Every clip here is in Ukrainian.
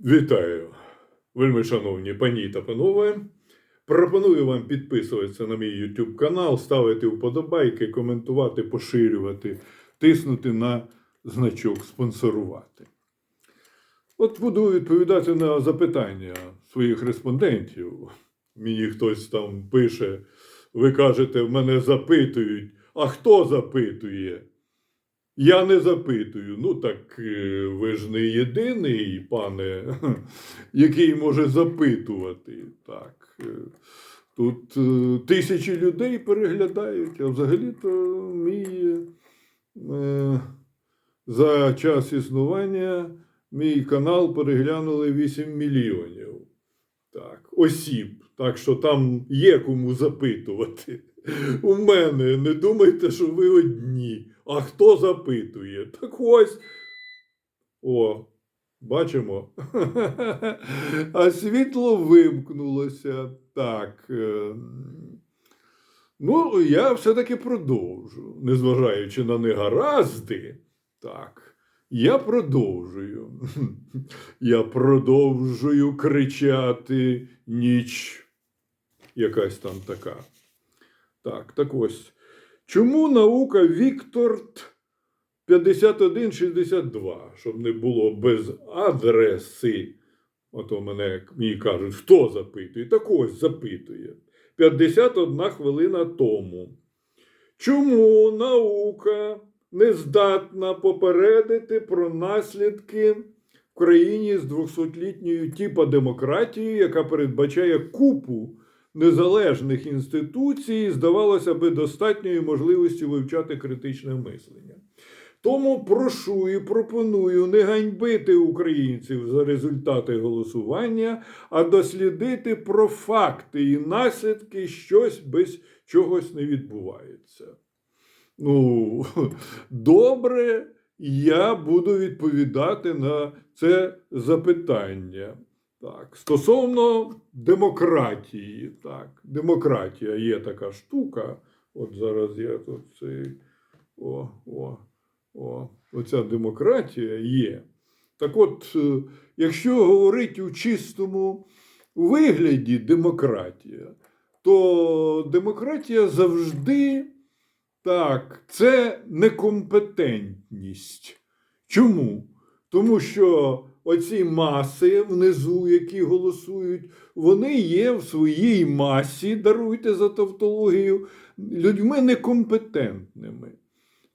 Вітаю, вельми шановні пані та панове. Пропоную вам підписуватися на мій YouTube канал, ставити вподобайки, коментувати, поширювати, тиснути на значок спонсорувати. От буду відповідати на запитання своїх респондентів. Мені хтось там пише, ви кажете, в мене запитують, а хто запитує? Я не запитую. Ну так е, ви ж не єдиний, пане, який може запитувати. Так. е, Тут е, тисячі людей переглядають, а взагалі-то мій за час існування мій канал переглянули 8 мільйонів. Так, осіб. Так що там є кому запитувати. У мене не думайте, що ви одні. А хто запитує? Так ось. О, бачимо. А світло вимкнулося. Так. е, Ну, я все-таки продовжу, незважаючи на негаразди. Так, я продовжую. Я продовжую кричати ніч. Якась там така. Так, так ось. Чому наука Віктор 5162, щоб не було без адреси? Ото мене мені кажуть, хто запитує? Так ось запитує. 51 хвилина тому. Чому наука не здатна попередити про наслідки в країні з 200-літньою типа демократією, яка передбачає купу незалежних інституцій, здавалося би, достатньої можливості вивчати критичне мислення. Тому прошу і пропоную не ганьбити українців за результати голосування, а дослідити про факти і наслідки щось без чогось не відбувається. Ну, добре, я буду відповідати на це запитання. Так, стосовно демократії, так, демократія є така штука. От зараз я тут цей. О, о, о, оця демократія є. Так от, е, якщо говорити у чистому вигляді демократія, то демократія завжди так, це некомпетентність. Чому? Тому що оці маси внизу, які голосують, вони є в своїй масі, даруйте за тавтологію, людьми некомпетентними.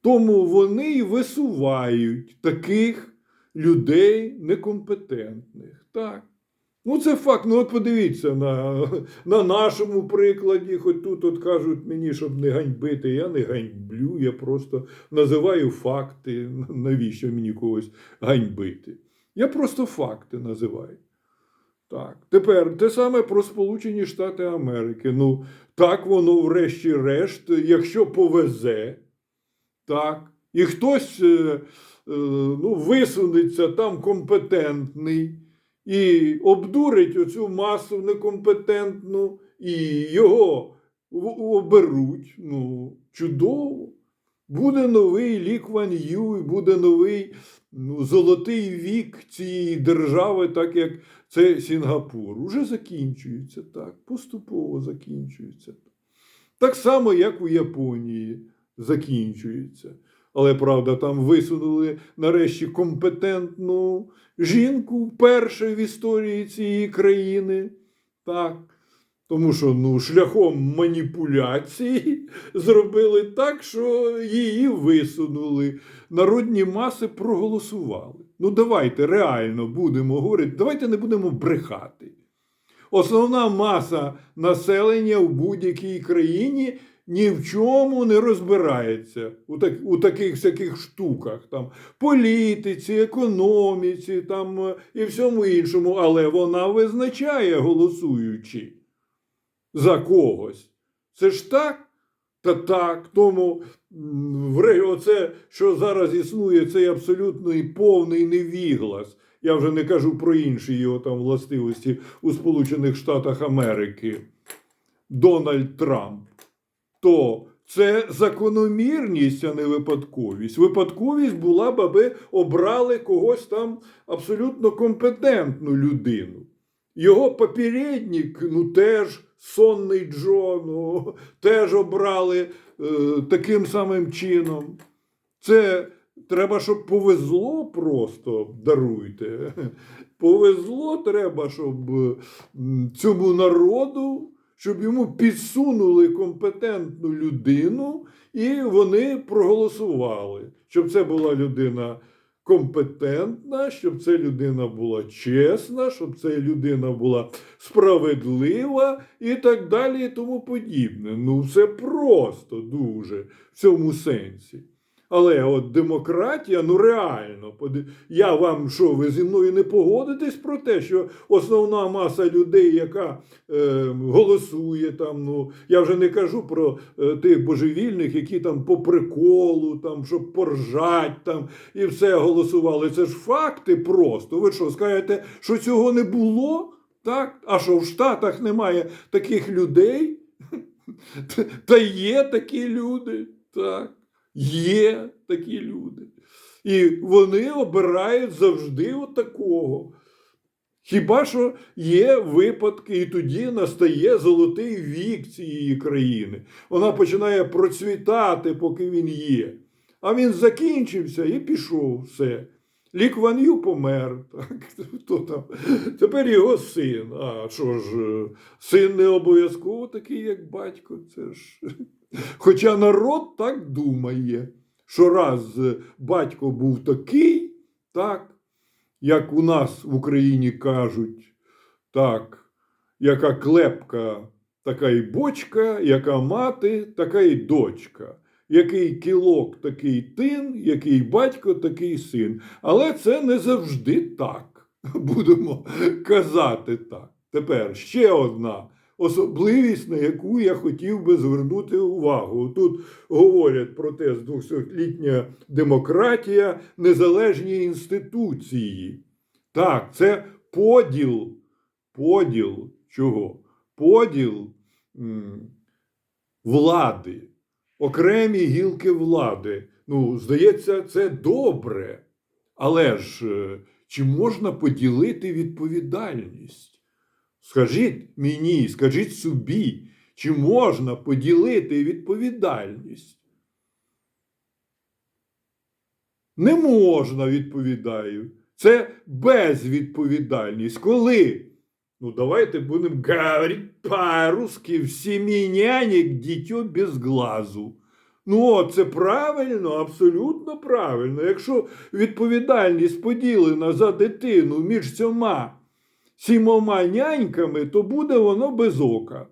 Тому вони й висувають таких людей некомпетентних. Так. Ну, це факт. Ну, от подивіться на, на нашому прикладі, хоч тут от кажуть мені, щоб не ганьбити. Я не ганьблю, я просто називаю факти. Навіщо мені когось ганьбити? Я просто факти називаю. Так. Тепер те саме про Сполучені Штати Америки. Ну, так воно, врешті-решт, якщо повезе, так, і хтось е, е, ну, висунеться там компетентний і обдурить оцю масу некомпетентну, і його оберуть. Ну, чудово. Буде новий Лі Кван Ю, і буде новий ну, золотий вік цієї держави, так як це Сінгапур. Уже закінчується так, поступово закінчується. Так само, як у Японії закінчується. Але правда, там висунули нарешті компетентну жінку вперше в історії цієї країни. Так. Тому що ну, шляхом маніпуляції зробили так, що її висунули. Народні маси проголосували. Ну, давайте реально будемо говорити, давайте не будемо брехати. Основна маса населення в будь-якій країні ні в чому не розбирається у, так, у таких всяких штуках, там, політиці, економіці там, е, і всьому іншому, але вона визначає, голосуючи за когось. Це ж так? Та так, тому оце, що зараз існує, цей абсолютний повний невіглас. Я вже не кажу про інші його там властивості у Сполучених Штатах Америки. Дональд Трамп. То це закономірність, а не випадковість. Випадковість була б, аби обрали когось там абсолютно компетентну людину. Його попередник, ну теж сонний Джо, ну, теж обрали е, таким самим чином. Це треба, щоб повезло просто, даруйте. Повезло треба, щоб цьому народу, щоб йому підсунули компетентну людину, і вони проголосували, щоб це була людина компетентна, щоб ця людина була чесна, щоб ця людина була справедлива і так далі, і тому подібне. Ну, все просто дуже в цьому сенсі. Але от демократія, ну реально, я вам що, ви зі мною не погодитесь про те, що основна маса людей, яка е, голосує там, ну я вже не кажу про е, тих божевільних, які там по приколу, там, щоб поржать там і все голосували. Це ж факти просто. Ви що, скажете, що цього не було? Так? А що в Штатах немає таких людей? Та є такі люди. Так. Є такі люди. І вони обирають завжди от. Хіба що є випадки, і тоді настає золотий вік цієї країни. Вона починає процвітати, поки він є. А він закінчився і пішов все. Лік Ван Ю помер. Так, хто там? Тепер його син. А що ж, син не обов'язково такий, як батько. Це ж. Хоча народ так думає, що раз батько був такий, так, як у нас в Україні кажуть, так, яка клепка, така й бочка, яка мати, така й дочка. Який кілок, такий тин, який батько, такий син. Але це не завжди так. Будемо казати так. Тепер ще одна особливість, на яку я хотів би звернути увагу. Тут говорять про те, з 200-літня демократія, незалежні інституції. Так, це поділ. Поділ чого? Поділ влади, окремі гілки влади. Ну, здається, це добре. Але ж е, чи можна поділити відповідальність? Скажіть мені, скажіть собі, чи можна поділити відповідальність? Не можна, відповідаю. Це безвідповідальність. Коли? Ну, давайте будемо говорити по-русски, всі нянек дітьо без глазу. Ну, це правильно, абсолютно правильно. Якщо відповідальність поділена за дитину між цьома сімома няньками, то буде воно без ока.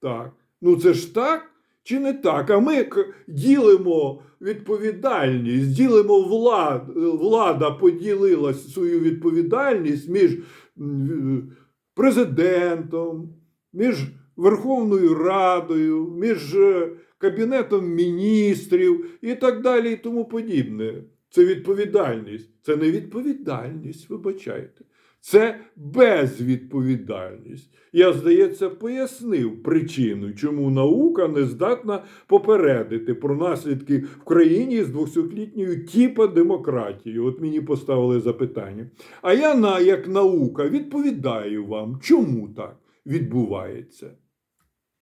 Так. Ну це ж так чи не так? А ми ділимо відповідальність, ділимо влад, влада поділила свою відповідальність між президентом, між Верховною Радою, між е, Кабінетом міністрів і так далі, і тому подібне. Це відповідальність. Це не відповідальність, вибачайте. Це безвідповідальність. Я, здається, пояснив причину, чому наука не здатна попередити про наслідки в країні з 200-літньою тіпа демократією. От мені поставили запитання. А я, як наука, відповідаю вам, чому так відбувається.